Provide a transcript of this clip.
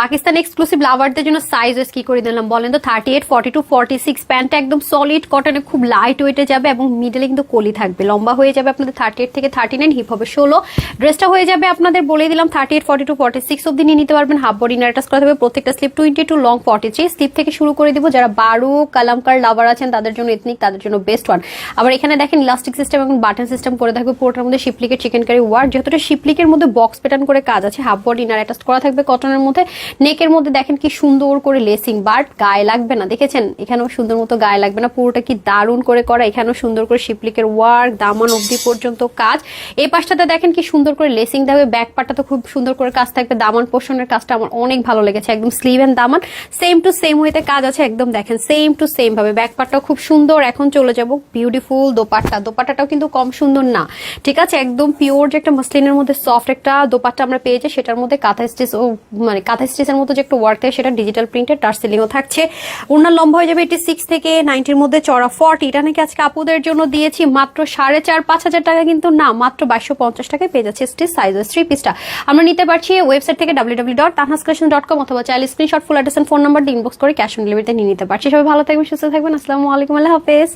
Pakistan exclusive লাভারদের জন্য size কি করে দিলাম? বলেন তো thirty eight forty two forty six প্যান্টটা একদম সলিড কটনে খুব লাইট ওয়েটে যাবে এবং মিডলে কিন্তু কলি থাকবে। লম্বা হয়ে যাবে আপনাদের থার্টি এইট থেকে থার্টি নাইন হিপ হবে ষোলো। ড্রেসটা হয়ে যাবে আপনাদের বলে দিলাম thirty eight forty two forty six অব্দি নিয়ে নিতে পারবেন। হাফ বডি নাইটাস করা থাকবে প্রত্যেকটা slip twenty two long forty three slip থেকে শুরু করে দিব যারা বারো কালামকার লাভার আছেন, তাদের জন্য এথনিক তাদের জন্য বেস্ট ওয়ান আবার এখানে দেখেন ইলাস্টিক সিস্টেম এবং বাটন সিস্টেম করে থাকবে পুরোটার মধ্যে শিপলিকের চিকেন কারি ওয়ার যেহেতু শিপলিকের মধ্যে বক্স প্যাটার্ন করে কাজ আছে হাফ বডি অ্যাটাচ করা থাকবে কটনের মধ্যে। নেকের মধ্যে দেখেন কি সুন্দর করে লেসিং, বাট গায়ে লাগবে না। দেখেছেন? এখানেও সুন্দর মতো গায়ে লাগবে না। পুরোটা কি দারুণ করে করা। এখানেও সুন্দর করে শিপলিকের ওয়ার্ক দামান অবধি পর্যন্ত কাজ। এই পাশটাতে দেখেন কি সুন্দর করে লেসিং থাকবে ব্যাক পার্টটা তো খুব সুন্দর করে কাজ থাকবে। দামান পোর্শনের কাজটা আমার অনেক ভালো লেগেছে। একদম স্লিভ এন্ড দামান। সেম টু সেম ওয়েতে কাজ আছে। একদম দেখেন সেম টু সেম ভাবে। ব্যাক পার্টটাও খুব সুন্দর। এখন চলে যাব বিউটিফুল দোপাট্টা। দোপাট্টাটাও কিন্তু কম সুন্দর না। ঠিক আছে? একদম পিওর যে একটা মসলিনের মধ্যে সফট একটা দোপাট্টা আমরা পেয়েছি, সেটার মধ্যে কাঁথা স্টিচ ও মানে কাঁথা স্টিচের মতো যে একটা ওয়ার্ক থাকে, সেটা ডিজিটাল প্রিন্টের টার্সেলিংও থাকছে। ওনার লম্বা হয়ে যাবে এটি সিক্স থেকে নাইনটির মধ্যে চড়া ফর্টি এটা নাকি আজকে আপুদের জন্য দিয়েছি, মাত্র সাড়ে চার, পাঁচ হাজার টাকা কিন্তু না, মাত্র বাইশশো পঞ্চাশ টাকায় পেয়ে যাচ্ছে স্টিচ সাইজ থ্রি পিসটা আমরা নিতে পারছি ওয়েবসাইট থেকে W W dot dot com অথবা চাইলে screenshot full address phone number inbox করে ক্যাশ অন ডেলিভারিতে নিয়ে নিতে পারছি। সবাই ভালো থাকবেন, সুস্থ থাকবেন, আসসালামু আলাইকুম, আল্লাহ হাফেজ।